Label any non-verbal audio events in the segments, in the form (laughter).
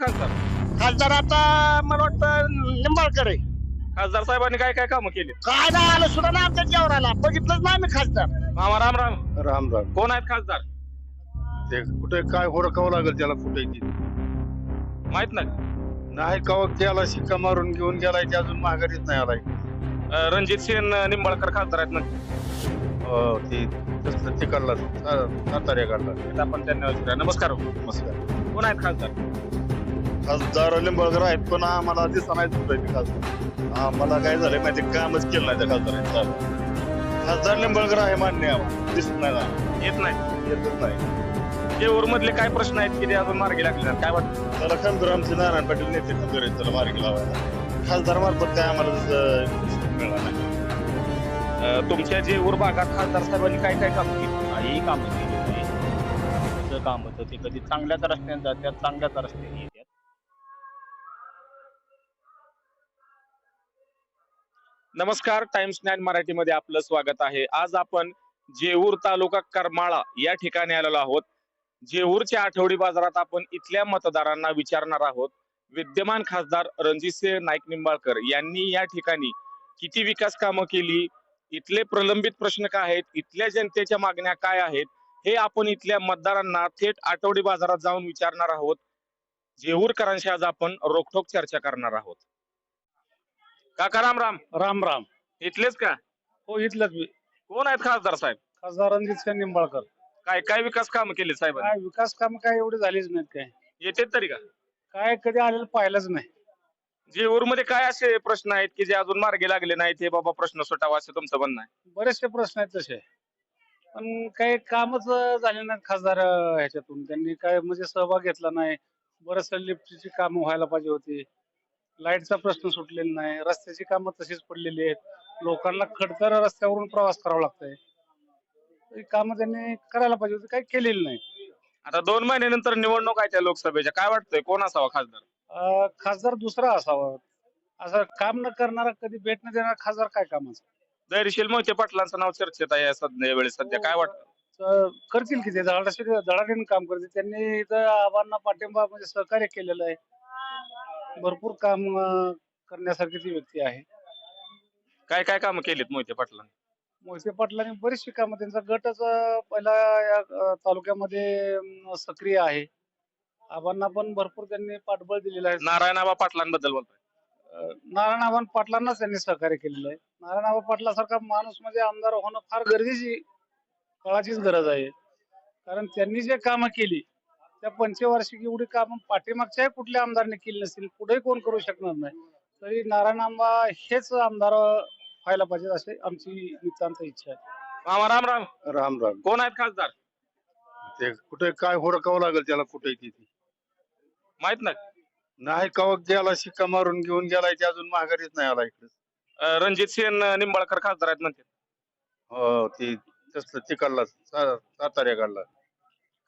खासदार. खासदार आता मला वाटतं निंबाळकर आहे. खासदार साहेबांनी काय काय कामं केली? काय नाही आलं सुद्धा ना आमच्या जेवणाला बघितलंच नाही मी खासदार. मामा राम राम. राम राम. कोण आहेत खासदार? ते कुठे काय होडकावं लागेल त्याला कुठे माहीत नाही. नाही कवा गेला शिक्का मारून घेऊन गेलाय ते अजून माघारीच नाही आलाय. अं, रणजित सिंह निंबाळकर खासदार आहेत ना? हो ते तसलं तिकडला साताऱ्याकडला आता आपण त्यांना विचारूया. नमस्कार हो. नमस्कार. कोण आहेत खासदार? खासदार लिंबाळकर आहेत पण आम्हाला दिसत नाही कुठे खासदार. आम्हाला काय झालंय माहिती कामच केलं नाही त्या खासदारांनी. चालू खासदार लिंबाळकर आहे मान्य. दिसत नाही ना येत नाही. येतच नाही. जेऊर मधले काय प्रश्न आहेत की ते अजून मार्गी लागले? काय वाटतं? त्याला खासदार आमचे नारायण पाटील नेते खासदार आहेत त्याला मार्गी लावायला. खासदार मार्फत काय आम्हाला मिळणार नाही. तुमच्या जेऊर भागात खासदार साहेबांनी काय काय काम केली? काही काम केली काम होतं ते कधी चांगल्याच रस्त्याने जातात चांगल्याच रस्त्याने नमस्कार टाइम्स ज्ञान मराठीमध्ये आपलं स्वागत आहे. आज आपण जेऊर तालुका करमाळा या ठिकाणी आलेलो आहोत. जेऊरच्या आठवडी बाजारात आपण इथल्या मतदारांना विचारणार आहोत. विद्यमान खासदार रणजितसिंह नाईक निंबाळकर यांनी या ठिकाणी किती विकास कामं केली? इथले प्रलंबित प्रश्न काय आहेत? इथल्या जनतेच्या मागण्या काय आहेत? हे आपण इथल्या मतदारांना थेट आठवडी बाजारात जाऊन विचारणार आहोत. जेऊरकरांशी आज आपण रोखोक चर्चा करणार आहोत. काका राम राम. राम राम. इथलेच का? हो इथलंच मी. कोण आहेत खासदार साहेब? खासदार रणजित सिंह निंबाळकर. काय काय विकास काम केले साहेब काय विकास काम काय एवढे झालेच नाहीत काय. येते तरी का? काय कधी आलेलं पाहिलंच नाही. जेऊरमध्ये काय असे प्रश्न आहेत की जे अजून मार्गी लागले नाहीत हे बाबा प्रश्न सुटावा असं तुमचं म्हणणं आहे? बरेचसे प्रश्न आहेत तसे. पण काही कामच झाले नाहीत खासदार ह्याच्यातून. त्यांनी काय म्हणजे सहभाग घेतला नाही. बरेच लिफ्टची कामं व्हायला पाहिजे होती. लाईटचा प्रश्न सुटलेला नाही रस्त्याची कामं तशीच पडलेली आहेत. लोकांना खडतर रस्त्यावरून प्रवास करावा लागतोय. कामं त्यांनी करायला पाहिजे होती काही केलेली नाही. आता दोन महिन्यानंतर निवडणूक आहे त्या लोकसभेच्या. काय वाटतंय? कोण असावा खासदार? अं, खासदार दुसरा असावा. असं काम न करणारा कधी भेट न देणारा खासदार काय कामाचं? धैर्यशील मोहिते पाटलांचं नाव चर्चेत आहे या सध्या वेळेस सध्या. काय वाटतं? तर करतील की ते? धडाशी धडाडीने काम करतील. त्यांनी इथं आव्हानांना पाठिंबा म्हणजे सहकार्य केलेलं आहे. भरपूर काम करण्यासारखी ती व्यक्ती आहे. काय काय कामं केलीत मोहिते पाटलांनी? मोहिते पाटलांनी बरीचशी कामं त्यांचा गटच पहिला या अं, तालुक्यामध्ये सक्रिय आहे. आव्हानांना पण भरपूर त्यांनी पाठबळ दिलेलं आहे. नारायणाबा पाटलांबद्दल बोलतोय. अं, नारायण आव्हान पाटलांनाच त्यांनी सहकार्य केलेलं आहे. नारायण आव्हान पाटलासारखा माणूस म्हणजे आमदार होणं फार गरजेची काळाचीच गरज आहे. कारण त्यांनी जे कामं केली त्या पंचवार्षिक एवढी कामं पाठीमागच्याही कुठल्या आमदाराने केली नसतील पुढे कोण करू शकणार नाही. तरी नारायण आंबा हेच आमदार व्हायला पाहिजेत असे आमची नितांत इच्छा आहे. मामा राम राम. राम राम. कोण आहेत खासदार? ते कुठे काय होडकावं लागेल त्याला कुठे माहीत नाही. नाही कवा गेला शिक्का मारून घेऊन गेलाय ते अजून माघारीच नाही आला इकडे. अं, रणजित सिंह निंबाळकर खासदार आहेत म्हणते. हो ते तसलं तिकडला साताऱ्याकडला.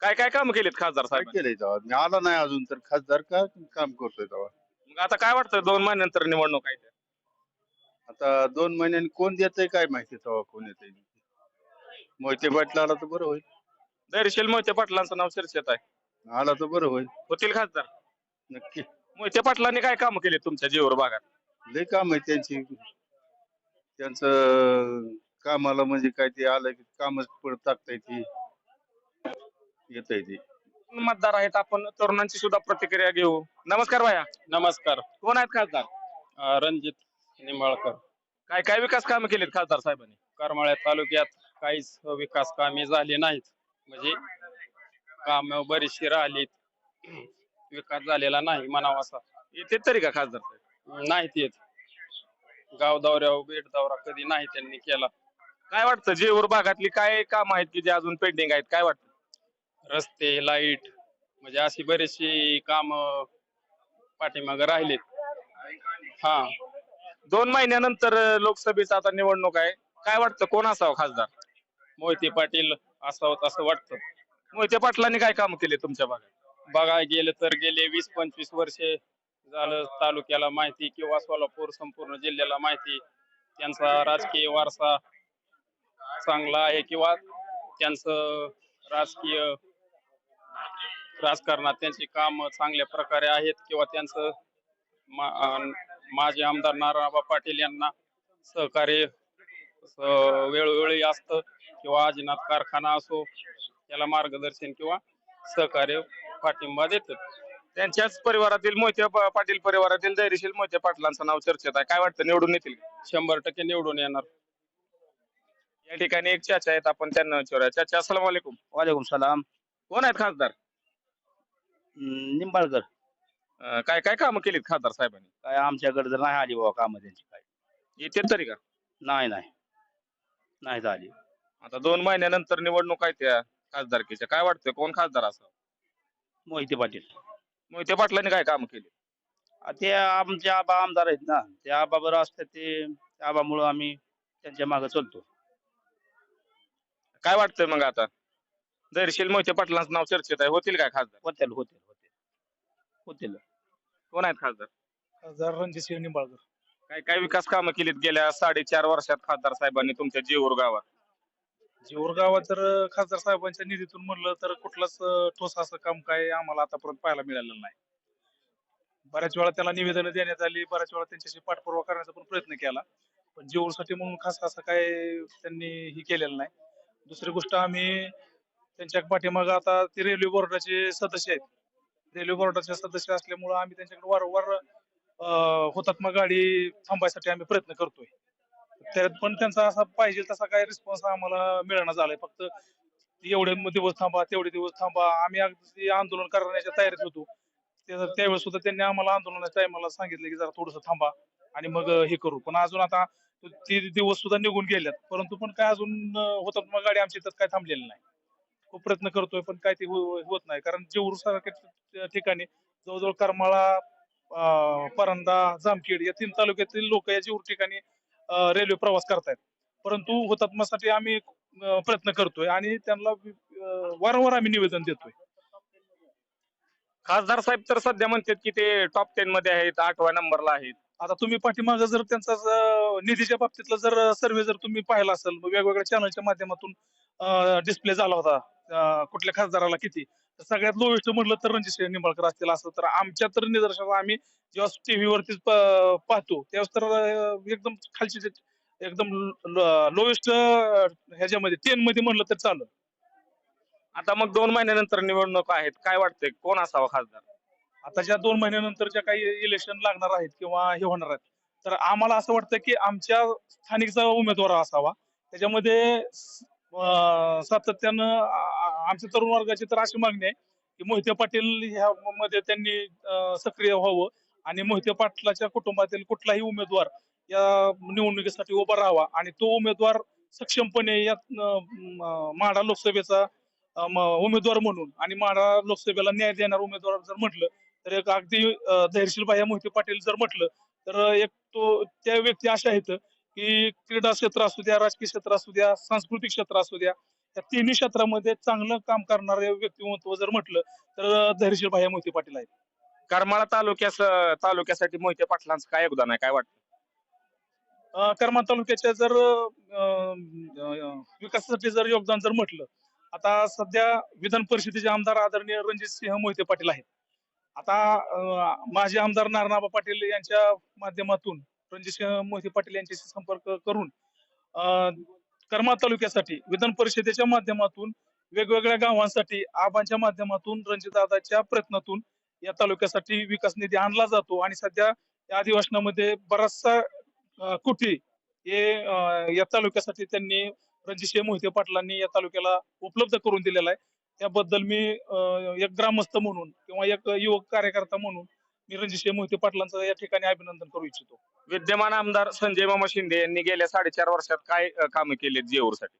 काय काय कामं केलीत खासदार काय साहेब केलंय तेव्हा? मी आला नाही अजून तर खासदार काय काम करतोय तेव्हा? मग आता काय वाटतं दोन महिन्यानंतर निवडणूक आहे? आता दोन महिन्यांनी कोण देतंय काय माहिती तेव्हा कोण येतंय? मोहिते पाटील आला तर बरं होईल. धैर्यशील मोहिते पाटलांचं नाव चर्चेत आहे. आला तर बरं होईल. होतील खासदार. नक्की. मोहिते पाटलांनी काय काम केले तुमच्या जीवर भागात? लय काम आहे त्यांची. त्यांचं कामाला म्हणजे काय ते आलं की कामच पुढे टाकता येते येत ते. मतदार आहेत? आपण तरुणांची सुद्धा प्रतिक्रिया घेऊ. नमस्कार भाया. नमस्कार. कोण आहेत खासदार? अं, रणजित निंबाळकर. काय काय विकास कामं केलीत खासदार साहेबांनी? करमाळ्या तालुक्यात काहीच विकास कामे झाली नाहीत. म्हणजे काम बरीचशी राहिलीत. विकास झालेला नाही म्हणावा असा. येते तरी का खासदार साहेब? नाहीत येत. गाव दौऱ्यावर बेट दौरा कधी नाही त्यांनी केला. काय वाटतं? जेऊर भागातली काय काम आहेत की जे अजून पेंडिंग आहेत? काय वाटतं? रस्ते लाइट म्हणजे अशी बरीचशी काम पाठीमागे राहिलीत. हा. दोन महिन्यानंतर लोकसभेचा आता निवडणूक आहे. काय वाटतं? कोण असावं खासदार? मोहिते पाटील असावं असं वाटतं. मोहिते पाटलांनी काय काम केले तुमच्या भागात? बघायला गेलं तर गेले वीस पंचवीस वर्षे झालं तालुक्याला माहिती किंवा सोलापूर संपूर्ण जिल्ह्याला माहिती. त्यांचा राजकीय वारसा चांगला आहे किंवा त्यांचं राजकीय राजकारणात त्यांची काम चांगल्या प्रकारे आहेत किंवा त्यांचं माजी आमदार नारायणबा पाटील यांना सहकार्य वेळोवेळी असतं किंवा आजीनाथ कारखाना असो त्याला मार्गदर्शन किंवा सहकार्य पाठिंबा देतात. त्यांच्याच परिवारातील मोहिते पाटील परिवारातील धैर्यशील मोहिते पाटलांचं नाव चर्चेत आहे. काय वाटतं निवडून येतील? शंभर टक्के निवडून येणार. या ठिकाणी एक चाचा आहेत आपण त्यांना विचारूया. चाचा वालेकुम. वालेकुम सलाम. कोण आहेत खासदार? निंबाळकर. अं, काय काय कामं केलीत खासदार साहेबांनी? काय आमच्याकडे तर नाही आली बाबा काम त्यांची काय. येते तरी का? नाही नाही. नाही झाली आता दोन महिन्यानंतर निवडणूक आहे त्या खासदारकीच्या. काय वाटतं कोण खासदार असं मोहिते पाटील. मोहिते पाटलांनी काय काम केली? आ, ते आमचे आबा आमदार आहेत ना. ते आबा बरं असतात ते त्या आबामुळं आम्ही त्यांच्या मागे चलतो. काय वाटतंय मग आता? धैर्यशील मोहिते पाटलांचं नाव चर्चेत आहे. होतील काय खासदार? होतील होतील. होतील. कोण आहेत खासदार? खासदार रणजित सिंह निंबाळकर. काय काय विकास कामं केलीत गेल्या साडेचार वर्षात खासदार साहेबांनी तुमच्या जेऊर गावात? जेऊर गावात तर खासदार साहेबांच्या निधीतून म्हणलं तर कुठलंच अं, ठोस असं काम काय आम्हाला आतापर्यंत पाहायला मिळालेलं नाही. बऱ्याच वेळा त्याला निवेदन देण्यात आली बऱ्याच वेळा त्यांच्याशी पाठपुरावा करण्याचा पण प्रयत्न केला. पण जेऊरसाठी म्हणून खास असं काय त्यांनी ही केलेलं नाही. दुसरी गोष्ट आम्ही त्यांच्या पाठीमागं आता ते रेल्वे बोर्डाचे सदस्य आहेत. रेल्वे बोर्डाचे सदस्य असल्यामुळं आम्ही त्यांच्याकडे वारंवार हुतात्मा गाडी थांबायसाठी आम्ही प्रयत्न करतोय. त्यात पण त्यांचा असा पाहिजे तसा काय रिस्पॉन्स आम्हाला मिळणार झालाय. फक्त एवढे दिवस थांबा तेवढे दिवस थांबा. आम्ही अगदी आंदोलन करण्याच्या तयारीत होतो. त्यावेळेस सुद्धा त्यांनी आम्हाला आंदोलनाच्या टायमाला सांगितलं की जरा थोडस थांबा आणि मग हे करू. पण अजून आता ते दिवस सुद्धा निघून गेल्यात परंतु पण काय अजून होतात मग गाडी आमची इथं काय थांबलेली नाही. प्रयत्न करतोय पण काय ते हो- होत नाही. कारण जेऊर सारख्या ठिकाणी जवळजवळ करमाळा अं, परंदा जामखेड या तीन तालुक्यातील लोक या जेऊर ठिकाणी अं, रेल्वे प्रवास करतायत. परंतु हुतात्म्यासाठी आम्ही अं, प्रयत्न करतोय आणि त्यांना अं, वारंवार आम्ही निवेदन देतोय. खासदार साहेब तर सध्या म्हणतात की ते टॉप टेन मध्ये आहेत आठव्या नंबरला आहेत. आता तुम्ही पाठीमागं जर त्यांचा निधीच्या बाबतीतला जर सर्वे जर तुम्ही पाहिला असेल वेगवेगळ्या चॅनलच्या माध्यमातून डिस्प्ले झाला होता कुठल्या खासदाराला किती? सगळ्यात लोवेस्ट म्हटलं तर रणजित सिंह निंबाळकर असतील असं तर आमच्या तर निदर्शनात आम्ही जेव्हा टीव्हीवरती पाहतो त्यावेळेस तर एकदम खालची एकदम लोवेस्ट ह्याच्यामध्ये टेन मध्ये म्हणलं तर चालू आता मग दोन महिन्यानंतर निवडणूक आहेत काय वाटतंय? कोण असावा खासदार? आता ज्या दोन महिन्यानंतर ज्या काही इलेक्शन लागणार आहेत किंवा हे होणार आहेत तर आम्हाला असं वाटतं की आमच्या स्थानिकचा उमेदवार असावा. त्याच्यामध्ये सातत्यानं आमच्या तरुण वर्गाची तर अशी मागणी आहे की मोहिते पाटील ह्या मध्ये त्यांनी सक्रिय व्हावं आणि मोहिते पाटलाच्या कुटुंबातील कुठलाही उमेदवार या निवडणुकीसाठी उभा राहावा आणि तो उमेदवार सक्षमपणे या माढा लोकसभेचा उमेदवार म्हणून आणि माढा लोकसभेला न्याय देणार उमेदवार जर म्हटलं तर एक अगदी धैर्यशील भाई मोहिते पाटील जर म्हटलं तर एक तो त्या व्यक्ती अशा आहेत की क्रीडा क्षेत्र असू द्या राजकीय क्षेत्र असू द्या सांस्कृतिक क्षेत्र असू द्या या तिन्ही क्षेत्रामध्ये चांगलं काम करणारे व्यक्तिमत्व जर म्हटलं तर धैर्यशील भाई मोहिते पाटील आहेत. करमाळा तालुक्यास तालुक्यासाठी मोहिते पाटलांचं काय योगदान आहे? काय वाटतं? करमाळ तालुक्याच्या जर विकासासाठी जर योगदान जर म्हटलं आता सध्या विधान परिषदेचे आमदार आदरणीय रणजित सिंह मोहिते पाटील आहेत. आता माजी आमदार नारनाबा पाटील यांच्या माध्यमातून रणजित मोहिते पाटील यांच्याशी संपर्क करून कर्मा करमाळ तालुक्यासाठी विधान परिषदेच्या माध्यमातून वेगवेगळ्या गावांसाठी आबांच्या माध्यमातून रणजितदादाच्या प्रयत्नातून या तालुक्यासाठी विकास निधी आणला जातो. आणि सध्या या अधिवेशनामध्ये बराचसा कुठे हे या तालुक्यासाठी त्यांनी रणजितसिंह मोहिते पाटलांनी या तालुक्याला उपलब्ध करून दिलेला आहे. त्याबद्दल मी एक ग्रामस्थ म्हणून किंवा एक युवक कार्यकर्ता म्हणून मी रणजितसिंह मोहिते पाटलांचं या ठिकाणी अभिनंदन करू इच्छितो. विद्यमान आमदार संजय मामा शिंदे यांनी गेल्या साडेचार वर्षात काय कामं केलीत जेऊरसाठी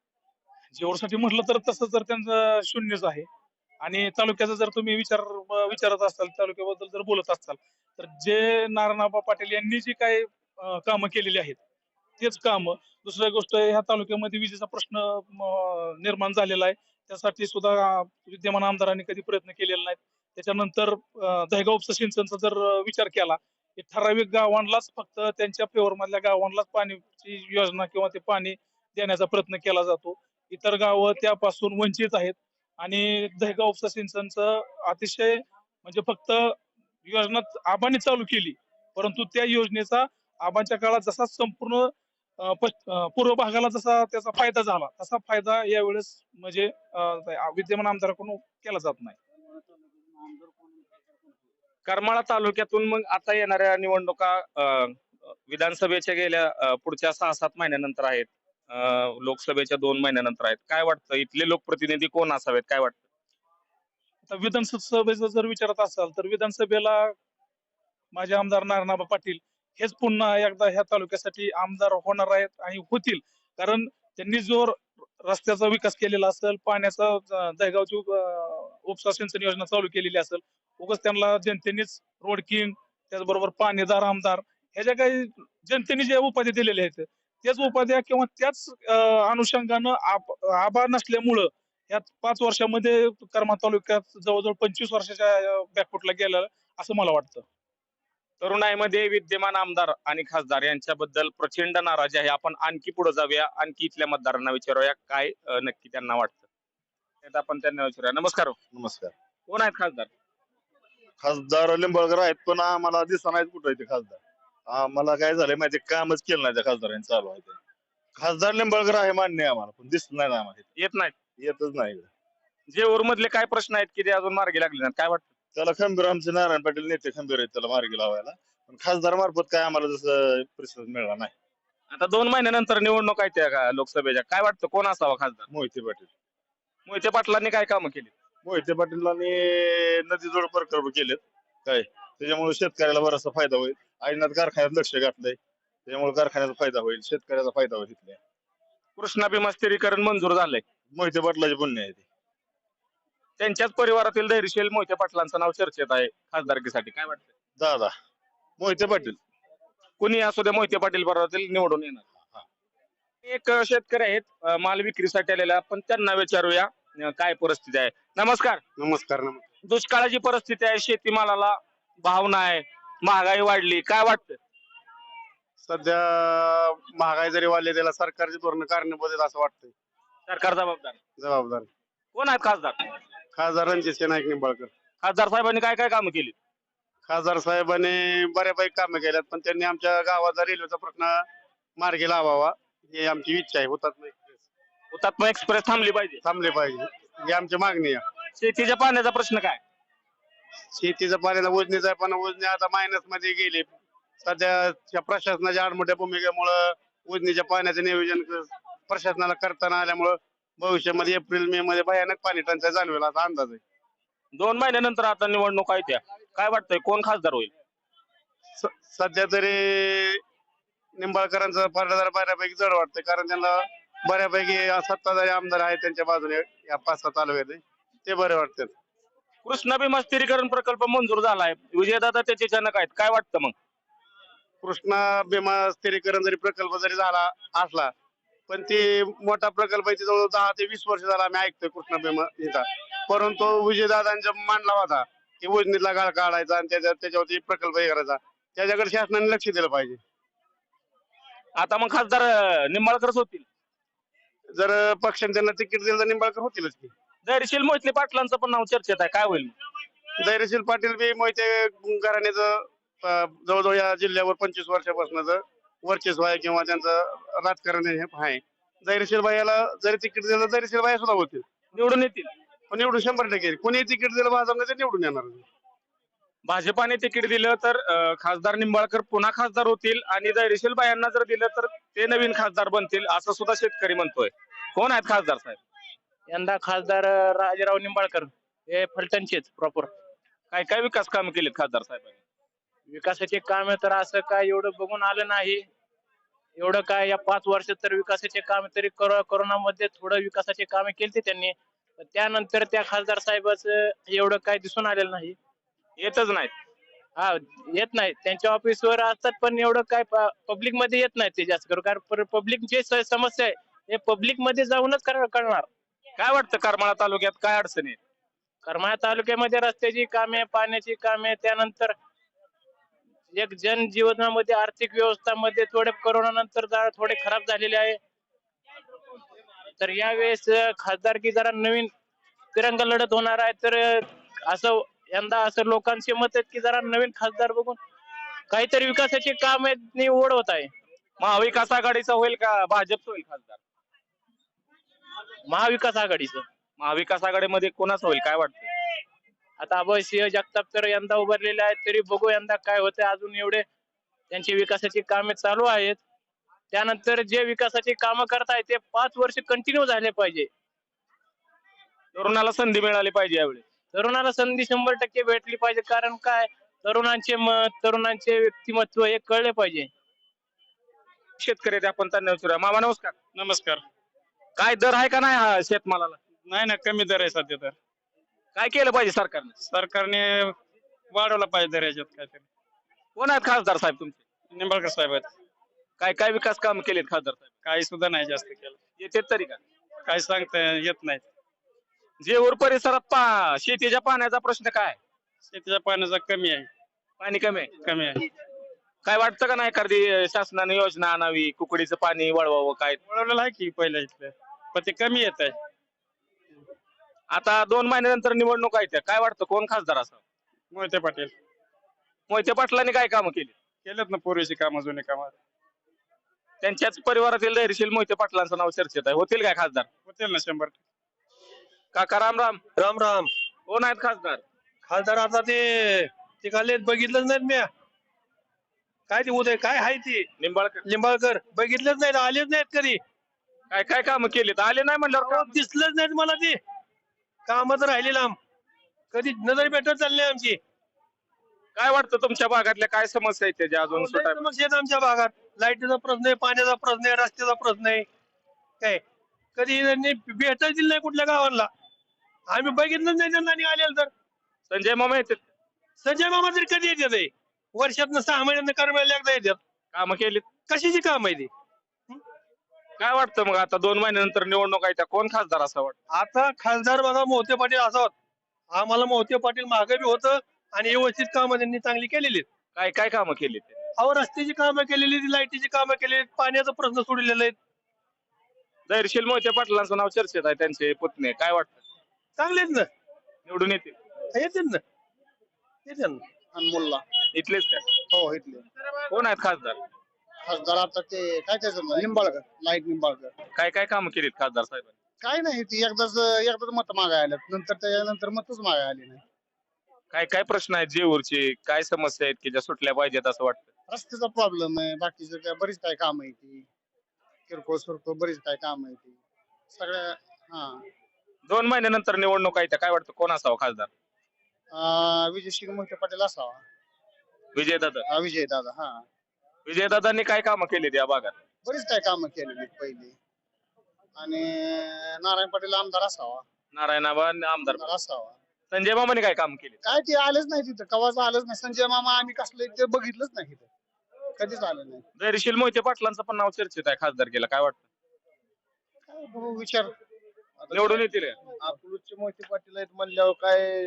जेवढसाठी म्हटलं तर तसं तर त्यांचं शून्यच आहे. आणि तालुक्याचा जर तुम्ही विचार विचारत असाल तालुक्याबद्दल जर बोलत असाल तर जे नारायणबा पाटील यांनी जी काही अं, कामं केलेली आहेत तेच काम. दुसरी गोष्ट ह्या तालुक्यामध्ये विजेचा प्रश्न निर्माण झालेला आहे. त्यासाठी सुद्धा विद्यमान आमदारांनी कधी प्रयत्न केलेला नाहीत. त्याच्यानंतर दहगाव दहेगाव उपसा सिंचनचा जर विचार केला की ठराविक गावांनाच फक्त त्यांच्या फेवर मधल्या गावांनाच पाण्याची योजना किंवा ते पाणी देण्याचा प्रयत्न केला जातो. इतर गावं त्यापासून वंचित आहेत आणि दहगाव उपसा सिंचनचं अतिशय म्हणजे फक्त योजना आबाने चालू केली परंतु त्या योजनेचा आबांच्या काळात जसा संपूर्ण पूर्व भागाला जसा त्याचा फायदा झाला तसा फायदा यावेळेस म्हणजे विद्यमान आमदाराकडून केला जात नाही. करमाळा तालुक्यातून मग आता येणाऱ्या निवडणुका विधानसभेच्या गेल्या पुढच्या सहा सात महिन्यानंतर आहेत. लोकसभेच्या दोन महिन्यानंतर आहेत. काय वाटतं? इथले लोकप्रतिनिधी कोण असावेत? काय वाटतं? आता विधानसभेचा जर विचारत असाल तर विधानसभेला माझे आमदार नारायणबा पाटील हेच पुन्हा एकदा ह्या तालुक्यासाठी आमदार होणार आहेत आणि होतील. कारण त्यांनी जो रस्त्याचा विकास केलेला असेल पाण्याचा जयगावची उपसा सिंचन योजना चालू केलेली असेल उगाच त्यांना जनतेनेच रोड किंग त्याचबरोबर पाणीदार आमदार ह्या ज्या काही जनतेने ज्या उपाधी दिलेल्या आहेत त्याच उपाध्या किंवा त्याच अनुषंगानं आभार नसल्यामुळं या पाच वर्षामध्ये करमाळ तालुक्यात जवळजवळ पंचवीस वर्षाच्या बॅकफुटला गेलं असं मला वाटतं. तरुणाईमध्ये विद्यमान आमदार आणि खासदार यांच्याबद्दल प्रचंड नाराजी आहे. आपण आणखी पुढे जाऊया. आणखी इथल्या मतदारांना विचारूया. काय अं, नक्की त्यांना वाटतं? आपण त्यांना विचारूया. नमस्कार हो. नमस्कार. कोण आहेत खासदार? खासदार लिंबाळकर आहेत पण आम्हाला दिसत नाहीत कुठं ते खासदार. आम्हाला काय झालंय माहिती कामच केलं नाही त्या खासदारांनी चालू आहे ते. खासदार लिंबाळकर आहे मान्य आहे आम्हाला पण दिसत नाही ना आम्हाला येत नाहीत. येतच नाही. जे मधले काय प्रश्न आहेत की ते अजून मार्गी लागले नाहीत काय वाटतं? त्याला खंबीर आमचे नारायण पाटील नेते खंबीर आहेत त्याला मार्गी लावायला. पण खासदार मार्फत काय आम्हाला जसं प्रतिसाद मिळाला नाही. आता दोन महिन्यानंतर निवडणूक आहे त्या का लोकसभेच्या. काय वाटतं कोण असावा खासदार? मोहिते पाटील. मोहिते पाटलांनी काय कामं केली? मोहिते पाटीलांनी नदी जोड प्रकल्प केलेत. काय? त्याच्यामुळे शेतकऱ्याला बराचसा फायदा होईल. आईनाथ कारखान्यात लक्ष घातलंय. त्याच्यामुळे कारखान्याचा फायदा होईल. शेतकऱ्याचा फायदा होईल इथल्या कृष्णा भीमा स्थिरीकरण मंजूर झालंय. मोहिते पाटलाचे पुण्य आहे ते. त्यांच्याच परिवारातील धैर्यशील मोहिते पाटलांचं नाव चर्चेत आहे खासदारकीसाठी. काय वाटतं दादा मोहिते पाटील. कुणी असू दे मोहिते पाटील परिवारातील निवडून येणार. एक शेतकरी आहेत अं, माल विक्रीसाठी आलेला आपण त्यांना विचारूया अं, काय परिस्थिती आहे. नमस्कार. नमस्कार दुष्काळाची परिस्थिती आहे शेतीमालाला भाव नाही महागाई वाढली काय वाटतं सध्या महागाई जरी वाढली त्याला सरकारची धोरण कारणीभूत आहेत असं वाटतंय. सरकार जबाबदार. जबाबदार. कोण आहेत खासदार? खासदार रणजित नाईक निंबाळकर. खासदार साहेबांनी काय काय कामं केली खासदार साहेबांनी बऱ्यापैकी कामं केल्यात पण त्यांनी आमच्या गावाचा रेल्वेचा प्रश्न मार्गी लावावा ही आमची इच्छा आहे. होतात नाही हुतात्मा एक्सप्रेस थांबली पाहिजे. थांबले पाहिजे. ही आमची मागणी आहे. शेतीच्या पाण्याचा प्रश्न काय? शेतीचं पाण्याला उजनीचं आहे पण उजनी आता मायनसमध्ये गेली. सध्या प्रशासनाच्या आडमोठ्या भूमिकेमुळं उजनीच्या पाण्याचं नियोजन क- प्रशासनाला करताना आल्यामुळं भविष्यामध्ये एप्रिल मे मध्ये भयानक पाणी टंचाई जाणवेल असा अंदाज आहे. दोन महिन्यानंतर आता निवडणूक आहे त्या. काय वाटतंय कोण खासदार होईल? स- सध्या तरी निंबाळकरांचं पारडादार बऱ्यापैकी जड वाटतंय कारण त्यांना बऱ्यापैकी सत्ताधारी आमदार आहेत त्यांच्या बाजूने या पाच सात तालुक्यात ते बरे वाटतात. कृष्णा भीमा स्थिरीकरण प्रकल्प मंजूर झालाय. विजयदादा त्याचे जनक आहेत. काय वाटतं मग? कृष्णा भीमा स्थिरीकरण जरी प्रकल्प जरी झाला असला पण ते मोठा प्रकल्प आहे ते जवळ दहा ते वीस वर्ष झाला आम्ही ऐकतोय कृष्णा भीमा हिचा परंतु विजयदादांचा मांडला होता की उजनीतला गाळ काढायचा आणि त्याच्या त्याच्यावरती प्रकल्प हे करायचा. त्याच्याकडे शासनाने लक्ष दिलं पाहिजे. आता मग खासदार अं, निंबाळकरच होतील. जर पक्षाने त्यांना तिकीट दिलं तर निंबाळकर होतीलच की. धैर्यशील मोहिते पाटलांचं पण नाव चर्चेत आहे. काय होईल धैर्यशील पाटील बी मोहिते घराण्याचं अं, जवळजवळ या जिल्ह्यावर पंचवीस वर्षापासूनच वर्चस्व आहे किंवा त्यांचं राजकारण हे आहे. धैर्यशील बाईला जरी तिकीट दिलं तर धैर्यशील बाई सुद्धा होतील. निवडून येतील. पण निवडून शंभर टक्के. येईल. कोणी तिकीट दिलं भाजपने ते निवडून येणार भाजपाने तिकीट दिलं तर अं, खासदार निंबाळकर पुन्हा खासदार होतील आणि धैर्यशील बायांना जर दिलं तर ते नवीन खासदार बनतील असं सुद्धा शेतकरी म्हणतोय. कोण आहेत खासदार साहेब? यंदा खासदार राजाराव निंबाळकर. हे फलटणचेच प्रॉपर काय काय विकास कामं केलीत खासदार साहेबांनी? विकासाचे काम तर असं काय एवढं बघून आलं नाही. एवढं काय या पाच वर्षात तर विकासाचे काम तरी कोरो- कोरोनामध्ये थोडं विकासाचे कामे केली त्यांनी. त्यानंतर त्या खासदार साहेबाचं एवढं काय दिसून आलेलं नाही. येतच नाहीत. हा येत नाही त्यांच्या ऑफिसवर असतात पण एवढं काय पब्लिकमध्ये येत नाही ते जास्त करून. कारण पब्लिक जे समस्या आहे हे पब्लिकमध्ये जाऊनच कर- करणार. काय वाटतं करमाळा तालुक्यात? काय अडचणी करमाळा तालुक्यामध्ये रस्त्याची कामे पाण्याची कामे त्यानंतर एक जनजीवनामध्ये आर्थिक व्यवस्थामध्ये थोडे कोरोना नंतर जरा थोडे खराब झालेले आहे. तर यावेळेस खासदारकी जरा नवीन तिरंगा लढत होणार आहे. तर असं यंदा असं लोकांचे मत आहेत की जरा नवीन खासदार बघून काहीतरी विकासाची काम ओढ होत आहे. महाविकास आघाडीचा होईल का? भाजपचा होईल खासदार? महाविकास आघाडीचं. महाविकास आघाडीमध्ये कोणाचं होईल? काय वाटतं आता अभय सिंह जगताप तर यंदा उभारलेले आहेत तरी बघू यंदा काय होतंय. अजून एवढे त्यांची विकासाची कामे चालू आहेत. त्यानंतर जे विकासाची कामं करतायत ते पाच वर्ष कंटिन्यू झाले पाहिजे. तरुणाला संधी मिळाली पाहिजे यावेळी. तरुणाला संधी शंभर टक्के भेटली पाहिजे. कारण काय? तरुणांचे मत तरुणांचे व्यक्तिमत्व हे कळले पाहिजे. शेतकरी आपण त्यांना विचारूया. मामा नमस्कार. नमस्कार. काय दर आहे का नाही हा शेतमालाला? नाही ना कमी दर आहे सध्या तर. काय केलं पाहिजे सरकारने? सरकारने वाढवला पाहिजे दर याच्यात काहीतरी. कोण आहेत खासदार साहेब तुमचे? निंबाळकर साहेब आहेत. काय काय विकास काम केलेत खासदार साहेब? काही सुद्धा नाही जास्त केलं. येते तरी का? काही सांगता येत नाही जेऊर परिसरात पा शेतीच्या पाण्याचा प्रश्न काय? शेतीच्या पाण्याचा कमी आहे. पाणी कमी आहे? कमी आहे. काय वाटतं का नाही एखादी शासनाने योजना आणावी कुकडीचं पाणी वळवावं काय? वळवलेलं आहे की पहिल्या इथलं. पण ते कमी येत आहे आता दोन महिन्यानंतर निवडणूक आहे त्या. काय वाटतं? कोण खासदार असावं? मोहिते पाटील. मोहिते पाटलांनी काय कामं केली? केलेत ना पूर्वीची कामं जुने कामं. त्यांच्याच परिवारातील धैर्यशील मोहिते पाटलांचं नाव चर्चेत आहे. होतील काय खासदार? होतील ना शंभर काका राम राम. राम राम. कोण आहेत खासदार? खासदार आता ते ते काले बघितलंच नाहीत मी काय ते उदय काय आहे ते? निंबाळकर. लिंबाळकर बघितलंच नाहीत आलेच नाहीत कधी. काय काय कामं केलीत? आले नाही म्हणल्यावर का? दिसलंच नाहीत मला ते. काम तर राहिले लांब कधी नजर भेटत चालली आमची. काय वाटतं तुमच्या भागातल्या काय समस्या आहेत त्याच्या अजून समस्या आहेत आमच्या भागात. लाईटीचा प्रश्न आहे पाण्याचा प्रश्न आहे रस्त्याचा प्रश्न आहे. काय? कधी त्यांनी भेटच दिली नाही कुठल्या गावाला आम्ही बघितलंच नाही त्यांना आलेलं तर. संजय मामा येतात. संजय मामा तरी कधी येतात? हे? वर्षातनं सहा महिन्यानं करमायला एकदा येतात. कामं केलीत. कशाची काम आहे ती काय वाटतं मग आता दोन महिन्यानंतर निवडणूक आहे त्या कोण खासदार असं वाटतं? आता खासदार बघा मोहिते पाटील असावत आम्हाला मोहिते पाटील मागे बी होतं आणि व्यवस्थित कामं त्यांनी चांगली केलेली आहेत. काय काय कामं केलीत ते? अहो रस्त्याची कामं केलेली आहेत, लाईटीची कामं केलेली आहेत, पाण्याचा प्रश्न सोडलेला आहे. धैर्यशील मोहिते पाटलांचं नाव चर्चेत आहे त्यांचे पुतणे. काय वाटतं? चांगले आहेत ना. निवडून येतील. येतील ना. येतील ना. अनमोलला. इथलेच काय हो इथले. कोण आहेत खासदार? खासदार आता ते काय त्याचं निंबाळकर. लाइट निंबाळकर. काय काय कामं केलीत खासदार साहेबांनी? काय नाही ती एकदाच एकदाच मत मागाय आल्यात. नंतर त्याच्यानंतर मतच मागाय आली नाही. काय काय प्रश्न आहेत जेऊरचे काय समस्या आहेत की ज्या सुटल्या पाहिजेत असं वाटतं? रस्त्याचा प्रॉब्लेम आहे बाकीचं काय बरीच काय काम आहे ती. किरकोळ सुरकोळ बरीच काय काम आहे ती. सगळ्या हा. दोन महिन्यानंतर निवडणूक आहे त्या काय वाटतं? कोण असावं खासदार? अं, विजय सिंग मोहिते पाटील असावा. विजयदादा हा, विजय दादा हा. विजयदादांनी काय कामं केलीत या भागात? बरीच काय कामं केलेली आहेत पहिली. आणि नारायण पाटील आमदार असावा. नारायणाबा आमदार. आमदार असावा. संजय मामाने काय काम केले काय ते आलेच नाही तिथं. कवाच आलंच नाही. संजय मामा आम्ही कसलं ते बघितलंच नाही तिथं. कधीच आलं नाही. धैर्यशील मोहिते पाटलांचं पण नाव चर्चेत आहे खासदार केला. काय वाटतं? काय बघू विचार. निवडून येतील. का? मोहिते पाटील आहेत म्हणल्यावर काय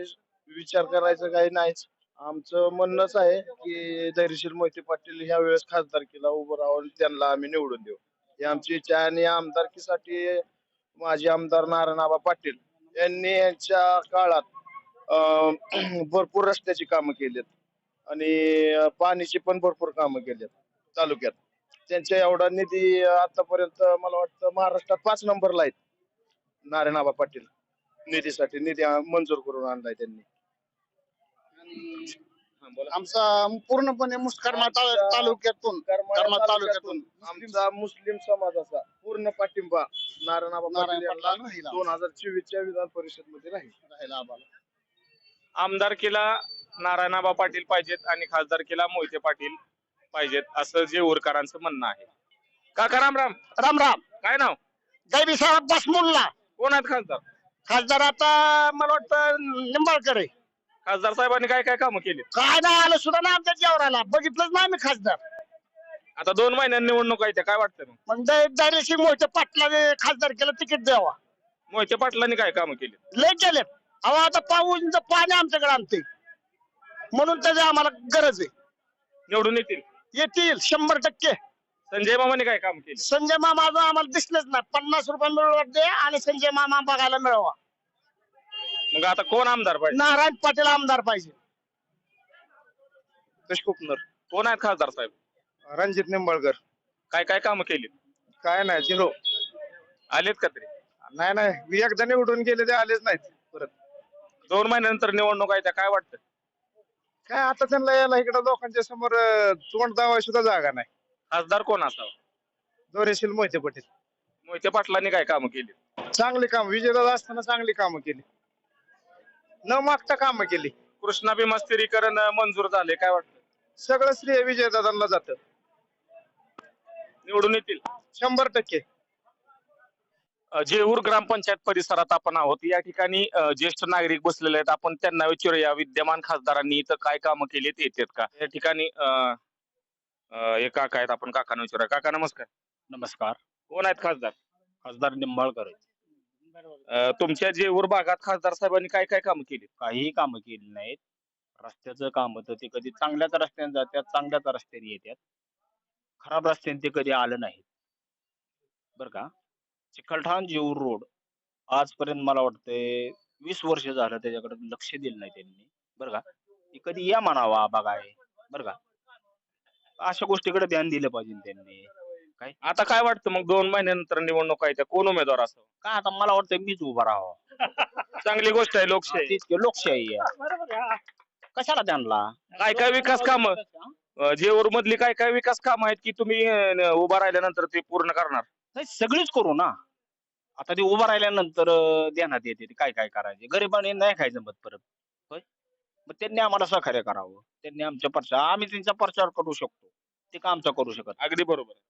विचार करायचं काही नाहीच. आमचं म्हणणंच आहे की धैर्यशील मोहिते पाटील ह्या वेळेस खासदारकीला उभं राहून त्यांना आम्ही निवडून देऊ. ही आमची इच्छा आहे आणि आमदारकीसाठी माजी आमदार नारायणाबा पाटील यांनी यांच्या काळात अं, (clears throat) भरपूर रस्त्याची कामं केलीत आणि पाणीची पण भरपूर कामं केलीत तालुक्यात. त्यांच्या एवढा निधी आतापर्यंत मला वाटतं महाराष्ट्रात पाच नंबरला आहेत. नारायणाबा पाटील निधीसाठी निधी आ- मंजूर करून आणलाय त्यांनी. आमचा पूर्णपणे मुस्करमा ता- तालुक्यातून करमाळ तालुक्यातून आमचा मुस्लिम समाजाचा पूर्ण पाठिंबा नारायण यांना राहील. दोन हजार चोवीसच्या विधान परिषदमध्ये राहील. राहिला आम्हाला. आमदारकीला नारायणाबा पाटील पाहिजेत आणि खासदारकीला मोहिते पाटील पाहिजेत असं जे उरकरांचं म्हणणं आहे. काका राम राम. राम राम. काय नाव? गैबी साहेब बसमुल्ला कोण आहेत खासदार? खासदार आता मला वाटतं निंबाळकर आहे. खासदार साहेबांनी काय काय कामं केली? काय नाही आलं सुद्धा ना आमच्या जेवणाला. बघितलंच नाही आम्ही खासदार. आता दोन महिन्यांनी निवडणूक आहे त्या काय वाटतं मग? मग डायरेक्ट मोठे पाटला खासदार केलं तिकीट द्यावा. मोहिते पाटलांनी काय कामं केली? लय केलेत. अहो आता पाऊस पाणी आमच्याकडे आणते. म्हणून त्याची आम्हाला गरज आहे. निवडून येतील? येतील शंभर टक्के. संजय मामाने काय काम केले? संजय मामा अजून आम्हाला दिसलेच नाही. पन्नास रुपये मिळवत दे आणि संजय मामा बघायला मिळवा. मग आता कोण आमदार पाहिजे? नारायण पाटील आमदार पाहिजे. कशकुपनर कोण आहेत खासदार साहेब? रणजित निंबाळकर. काय काय कामं केली काय नाही झिरो. आलेत का तरी? नाही नाही. मी एकदा निवडून गेले ते आलेच नाहीत परत. दोन महिन्यानंतर निवडणूक आहे त्या काय वाटतं? काय आता त्यांना यायला इकडे लोकांच्या समोर अं, तोंड दावा सुद्धा जागा नाही. खासदार कोण असावा? दोरेशील मोहिते पाटील. मोहिते पाटलांनी काय कामं केली चांगली काम. विजयदादा असताना चांगली कामं केली. न मागता कामं केली. कृष्णा भीमा स्थिरीकरण मंजूर झाले काय वाटतं? सगळं श्रेय विजयदादांना जातं. निवडून येतील. शंभर टक्के. जेऊर ग्रामपंचायत परिसरात आपण आहोत. या ठिकाणी ज्येष्ठ नागरिक बसलेले आहेत. आपण त्यांना विचारूया विद्यमान खासदारांनी इथं काय कामं केली ते येतात का? या ठिकाणी हे काका आहेत. आपण काकांना विचारूया. काका नमस्कार. नमस्कार. कोण आहेत खासदार? खासदार निंबाळकर आहेत. अ, तुमच्या जेऊर भागात खासदार साहेबांनी काय काय कामं केली? काहीही कामं केली नाहीत. रस्त्याचं काम तर ते कधी चांगल्याच रस्त्याने जातात चांगल्याच रस्त्याने येतात. खराब रस्त्याने ते कधी आलं नाही बर का? चिकलठाण जेऊर रोड आजपर्यंत मला वाटतंय वीस वर्ष झालं त्याच्याकडे लक्ष दिलं नाही त्यांनी. बरं का? ती कधी या म्हणावा बघाय बरं का? अशा गोष्टीकडे ध्यान दिलं पाहिजे त्यांनी. आता काय वाटतं मग दोन महिन्यानंतर निवडणूक आहे त्या कोण उमेदवार असावं? काय आता मला वाटतं मीच उभा राहावं? चांगली गोष्ट आहे लोकशाही. तीच की लोकशाही आहे. कशाला त्यांना? काय काय विकास कामं? जेऊर मधली काय काय विकास कामं आहेत की तुम्ही अ, उभा राहिल्यानंतर ते पूर्ण करणार? नाही सगळीच करू ना. आता ते उभं राहिल्यानंतर अं, देण्यात येते ते काय काय करायचे? गरिबांनी नाही खायचं जमत परत. होय? मग त्यांनी आम्हाला सहकार्य करावं. त्यांनी आमच्या प्रचार आम्ही त्यांचा प्रचार करू शकतो. ते का आमचा करू शकत अगदी बरोबर आहे.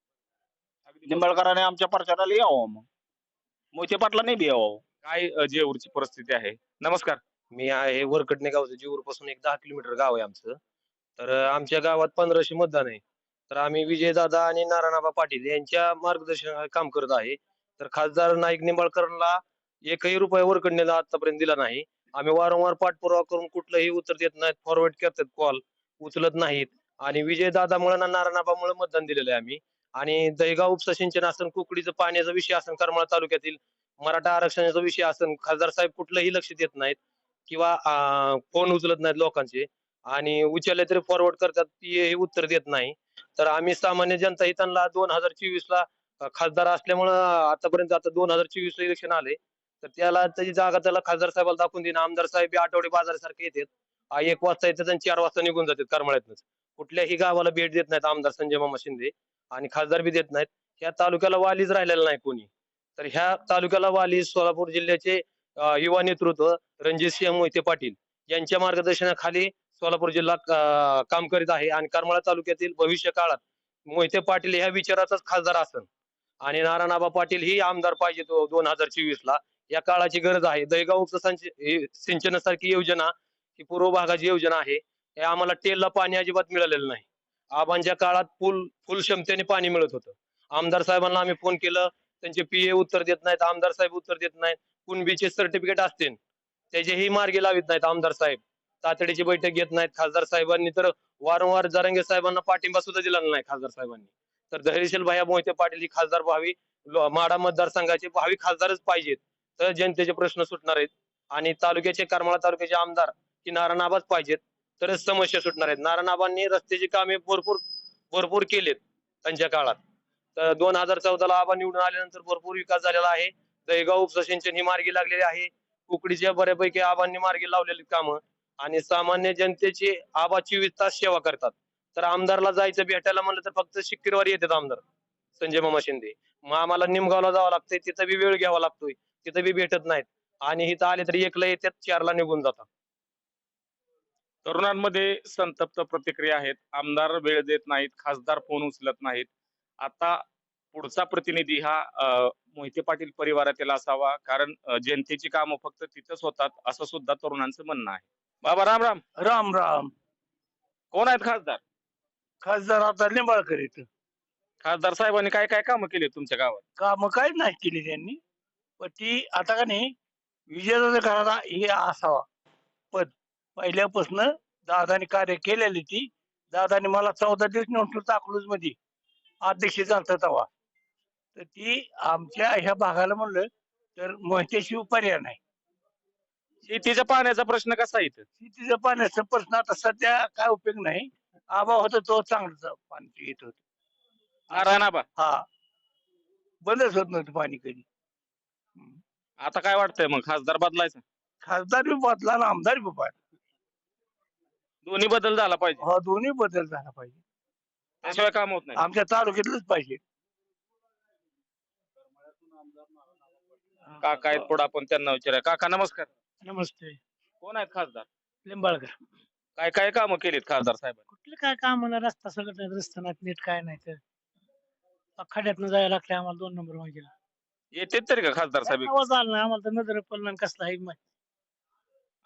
निंबाळकरांनी आमच्या प्रचाराला यावं मग. मोहिते पाटला नाही बी यावं. काय अ, जेऊरची परिस्थिती आहे? नमस्कार. मी आहे वरकडणे गावचं जीवर पासून एक दहा किलोमीटर गाव आहे आमचं. तर अं, आमच्या गावात पंधराशे मतदान आहे. तर आम्ही विजयदादा आणि नारायणबा पाटील यांच्या मार्गदर्शनाखाली काम करत आहे. तर खासदार नाईक निंबाळकरला एकही रुपया वरकडणेला आतापर्यंत दिला नाही. आम्ही वारंवार पाठपुरावा करून कुठलंही उत्तर देत नाहीत फॉरवर्ड करतात कॉल उचलत नाहीत. आणि विजयदादामुळे ना नारायणबामुळे मतदान दिलेलं आहे आम्ही. आणि दहीगाव उपसा सिंचन असन कुकडीचं पाण्याचा विषय असन करमाळा तालुक्यातील मराठा आरक्षणाचा विषय असन खासदार साहेब कुठलंही लक्ष देत नाहीत किंवा फोन उचलत नाहीत लोकांचे आणि उचलले तरी फॉरवर्ड करतात हे उत्तर देत नाही. तर आम्ही सामान्य जनता ही त्यांना दोन हजार चोवीस ला खासदार असल्यामुळं आतापर्यंत आता दोन हजार चोवीस ला इलेक्शन आले. तर त्याला त्याची जागा त्याला खासदार साहेबाला दाखवून देईन. आमदार साहेब आठवडे बाजारासारखे येतात. एक वाजता येतात आणि चार वाजता निघून जातात करमाळ्यातनंच. कुठल्याही गावाला भेट देत नाहीत आमदार संजय मामा शिंदे. आणि खासदार बी देत नाहीत. ह्या तालुक्याला वालीच राहिलेला नाही कोणी. तर ह्या तालुक्याला वाली सोलापूर जिल्ह्याचे युवा नेतृत्व रणजित सिंह मोहिते पाटील यांच्या मार्गदर्शनाखाली सोलापूर जिल्हा काम करीत आहे. आणि करमाळा तालुक्यातील भविष्य काळात मोहिते पाटील ह्या विचाराचाच खासदार असन. आणि नारायणाबा पाटील ही आमदार पाहिजे तो दोन हजार चोवीस ला या काळाची गरज आहे. दहीगाव सिंचनासारखी योजना ही पूर्व भागाची योजना आहे. हे आम्हाला टेलला पाणी अजिबात मिळालेलं नाही. आबांच्या काळात फुल फुल क्षमतेने पाणी मिळत होतं. आमदार साहेबांना आम्ही फोन केलं. त्यांचे पीए उत्तर देत नाहीत आमदार साहेब उत्तर देत नाहीत. कुणबीचे सर्टिफिकेट असतील त्याचेही मार्गी लावित नाहीत आमदार साहेब. तातडीची बैठक घेत नाहीत खासदार साहेबांनी तर वारंवार जरांगे साहेबांना पाठिंबा सुद्धा दिला नाही खासदार साहेबांनी. तर धैर्यशील भाया मोहिते पाटील ही खासदार व्हावी माडा मतदारसंघाचे भावी खासदारच पाहिजेत. तर जनतेचे प्रश्न सुटणार आहेत. आणि तालुक्याचे करमाळा तालुक्याचे आमदार की नारायणाबाच पाहिजेत. तरच समस्या सुटणार आहेत. नारायणाबांनी रस्त्याची कामे भरपूर भरपूर केलेत त्यांच्या काळात. तर दोन हजार चौदाला आबा निवडून आल्यानंतर भरपूर विकास झालेला आहे. दहीगाव उपसा सिंचन ही मार्गी लागलेली आहे. कुकडीच्या बऱ्यापैकी आबांनी मार्गी लावलेली कामं. आणि सामान्य जनतेची आबा चोवीस तास सेवा करतात. तर आमदारला जायचं भेटायला म्हणलं तर फक्त शुक्रवारी येतात आमदार. संजय मामा शिंदे. मग आम्हाला निमगावला जावं लागतंय. तिथं बी वेळ घ्यावा लागतोय. तिथं बी भेटत नाहीत. आणि इथं आले तरी एकला येतात चारला निघून जातात. तरुणांमध्ये संतप्त प्रतिक्रिया आहेत. आमदार वेळ देत नाहीत खासदार फोन उचलत नाहीत. आता पुढचा प्रतिनिधी हा मोहिते पाटील परिवारातील असावा कारण जनतेची कामं फक्त तिथंच होतात असं सुद्धा तरुणांचं म्हणणं आहे. बाबा राम राम. राम राम. कोण आहेत खासदार? खासदार आता लिंबाळकर येत खासदार साहेबांनी काय काय कामं केली तुमच्या गावात? काम काहीच नाही केली त्यांनी. पण ती आता का नाही विजयाचा घराला हे असावा. पद पहिल्यापासून दादाने कार्य केलेली ती. दादाने मला चौदा दिवस निवडणूक अकलूजमध्ये अध्यक्ष झालता तेव्हा. तर ती आमच्या ह्या भागाला म्हणलं तर मोहित्याशिवाय पर्याय नाही. शेतीच्या पाण्याचा प्रश्न कसा इथं? शेतीच्या पाण्याचा प्रश्न आता सध्या काय उपयोग नाही. आबा होता तो चांगलं पाणी येत होत. नारायण आबा हा. बंदच होत नव्हतं पाणी कधी. आता काय वाटतंय मग? खासदार बदलायचा? खासदार बी बदला आमदार बी बदला. दोन्ही बदल झाला पाहिजे. हा दोन्ही बदल झाला पाहिजे. त्याशिवाय काम होत नाही. आमच्या तालुक्यातलंच पाहिजे. काका आहेत पुढे आपण त्यांना विचारूया. काका नमस्कार. नमस्ते. कोण आहेत खासदार? लिंबाळकर. काय काय कामं केलीत खासदार साहेबांनी? कुठलं काय काम म्हणा रस्ता सगळं रस्ता नाही नीट काय नाही तर. खड्यातनं जायला लागते आम्हाला दोन नंबर माहितीला येते तरी का खासदार साहेब? आवाज आला नाही? आम्हाला तर नजर पडलं कसला आहे माहिती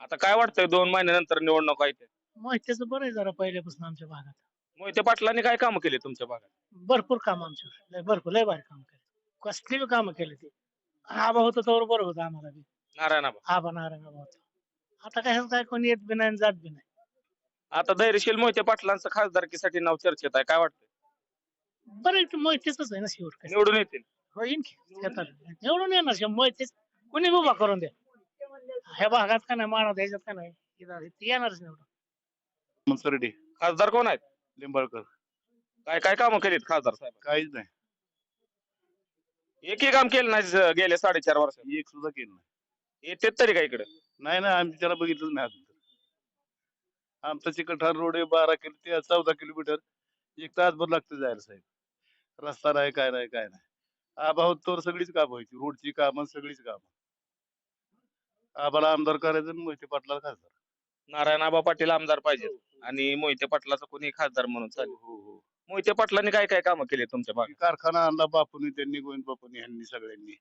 आता काय वाटतंय दोन महिन्यानंतर निवडणूक आहे ते? माहितीचं बरं आहे जरा पहिल्यापासून आमच्या भागात. मोहिते पाटलांनी काय कामं केली तुमच्या भागात? भरपूर काम आमच्या लय भरपूर लय भारी काम केले. कसली बी कामं केली ते. आबा होतं तर बरं होतं आम्हाला बी. नारायण आबा. आबा नारायण आबा होता. आता काय काय कोणी येत बी नाही आणि जात बी नाही. आता धैर्यशील मोहिते पाटलांचं खासदारकीसाठी नाव चर्चेत आहे काय वाटतंय? बरं आहे की माहितीच आहे ना शेवट काय? निवडून येतील. होईन की. निवडून येणार शंभर माहितीच कोणी बी उभा करून द्या. ह्या भागात का नाही मानव ह्याच्यात का नाही? इथं- ते येणारच निवडून. मनसरडे खासदार कोण आहेत? लिंबाळकर. काय काय कामं केलीत खासदार साहेब काहीच नाही. एकही काम केलं नाही ज- गेले साडेचार वर्ष एक सुद्धा केलं नाही. येते तरी का इकडे? नाही ना आम्ही त्याला बघितलंच नाही अजून तर. आमचा चिकलठाण रोड आहे बारा किलो ते चौदा किलोमीटर. एक तासभर लागतं जायला साहेब. रस्ता नाही काय नाही काय नाही. आबा होत तर सगळीच कामं व्हायची. रोडची कामं सगळीच कामं. आबाला आमदार करायचं आणि मोहिते पाटलाला खासदार. नारायण आबा पाटील आमदार पाहिजेत. आणि मोहिते पाटलाचं कोणी खासदार म्हणून चालेल. हो हो मोहिते पाटलांनी काय काय कामं केली तुमच्या भागात? कारखाना आणला बापूंनी त्यांनी गोविंद बापूंनी ह्यांनी सगळ्यांनी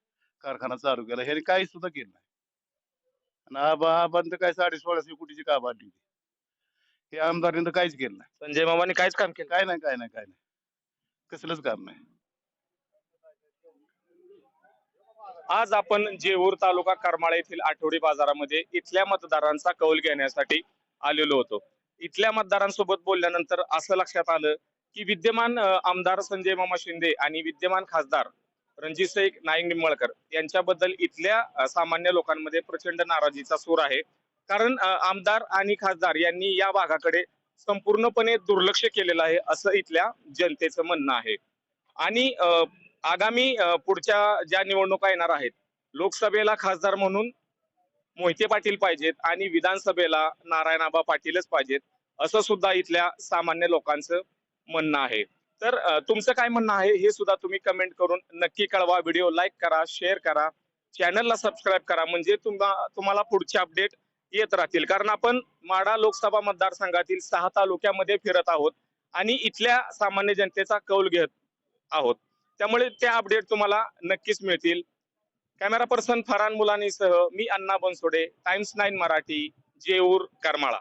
कारखाना चालू केला. ह्यांनी काही सुद्धा केलं नाही. आणि आबा आबांनी तर काय साडे सोळाशे कोटीची काम आणली हे आमदारांनी तर काहीच केलं नाही. संजय मामाने काहीच काम केलं काय नाही काय नाही काय नाही. कसलंच काम नाही. आज आपण जेऊर तालुका करमाळा येथील आठवडी बाजारामध्ये इथल्या मतदारांचा कौल घेण्यासाठी आलेलो होतो. इथल्या मतदारांसोबत बोलल्यानंतर असं लक्षात आलं की विद्यमान आमदार संजय मामा शिंदे आणि विद्यमान खासदार रणजित शेख नाईक निंबाळकर यांच्याबद्दल इथल्या सामान्य लोकांमध्ये प्रचंड नाराजीचा सूर आहे. कारण आमदार आणि खासदार यांनी या भागाकडे संपूर्णपणे दुर्लक्ष केलेलं आहे असं इथल्या जनतेचं म्हणणं आहे. आणि अं, आगामी पुढच्या ज्या निवडणुका येणार आहेत लोकसभेला खासदार म्हणून मोहिते पाटील पाहिजेत आणि विधानसभेला नारायणाबा पाटीलच पाहिजेत असं सुद्धा इथल्या सामान्य लोकांचं म्हणणं आहे. तर तुमचं काय म्हणणं आहे हे सुद्धा तुम्ही कमेंट करून नक्की कळवा. व्हिडिओ लाईक करा शेअर करा चॅनलला सबस्क्राईब करा म्हणजे तुम्हा तुम्हाला पुढचे अपडेट येत राहतील. कारण आपण माडा लोकसभा मतदारसंघातील सहा तालुक्यामध्ये फिरत आहोत आणि इथल्या सामान्य जनतेचा कौल घेत आहोत. त्यामुळे त्या अपडेट तुम्हाला नक्कीच मिळतील. कॅमेरा पर्सन फरान मुलानीसह मी अण्णा बनसोडे टाइम्स नाईन मराठी जेऊर करमाळा.